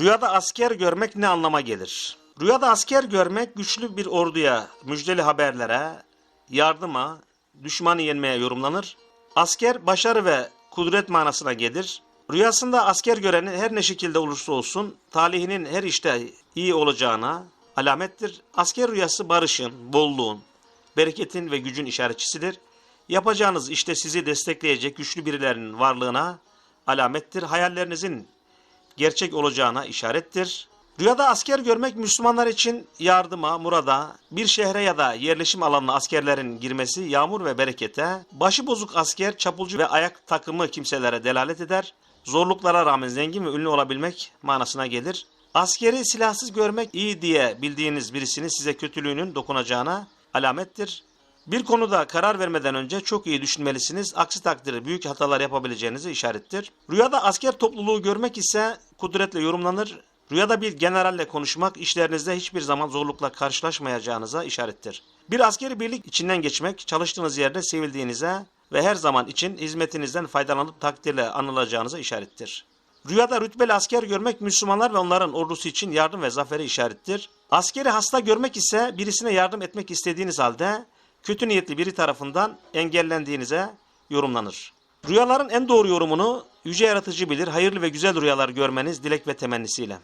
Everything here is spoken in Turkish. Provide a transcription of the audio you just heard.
Rüyada asker görmek ne anlama gelir? Rüyada asker görmek güçlü bir orduya, müjdeli haberlere, yardıma, düşmanı yenmeye yorumlanır. Asker başarı ve kudret manasına gelir. Rüyasında asker göreni her ne şekilde olursa olsun talihinin her işte iyi olacağına alamettir. Asker rüyası barışın, bolluğun, bereketin ve gücün işaretçisidir. Yapacağınız işte sizi destekleyecek güçlü birilerinin varlığına alamettir. Hayallerinizin gerçek olacağına işarettir. Rüyada asker görmek Müslümanlar için yardıma, murada, bir şehre ya da yerleşim alanına askerlerin girmesi yağmur ve berekete, başı bozuk asker, çapulcu ve ayak takımı kimselere delalet eder. Zorluklara rağmen zengin ve ünlü olabilmek manasına gelir. Askeri silahsız görmek iyi diye bildiğiniz birisinin size kötülüğünün dokunacağına alamettir. Bir konuda karar vermeden önce çok iyi düşünmelisiniz. Aksi takdirde büyük hatalar yapabileceğinizi işarettir. Rüyada asker topluluğu görmek ise kudretle yorumlanır. Rüyada bir generalle konuşmak işlerinizde hiçbir zaman zorlukla karşılaşmayacağınıza işarettir. Bir askeri birlik içinden geçmek, çalıştığınız yerde sevildiğinize ve her zaman için hizmetinizden faydalanıp takdirle anılacağınıza işarettir. Rüyada rütbeli asker görmek Müslümanlar ve onların ordusu için yardım ve zaferi işarettir. Askeri hasta görmek ise birisine yardım etmek istediğiniz halde kötü niyetli biri tarafından engellendiğinize yorumlanır. Rüyaların en doğru yorumunu yüce yaratıcı bilir. Hayırlı ve güzel rüyalar görmeniz dilek ve temennisiyle.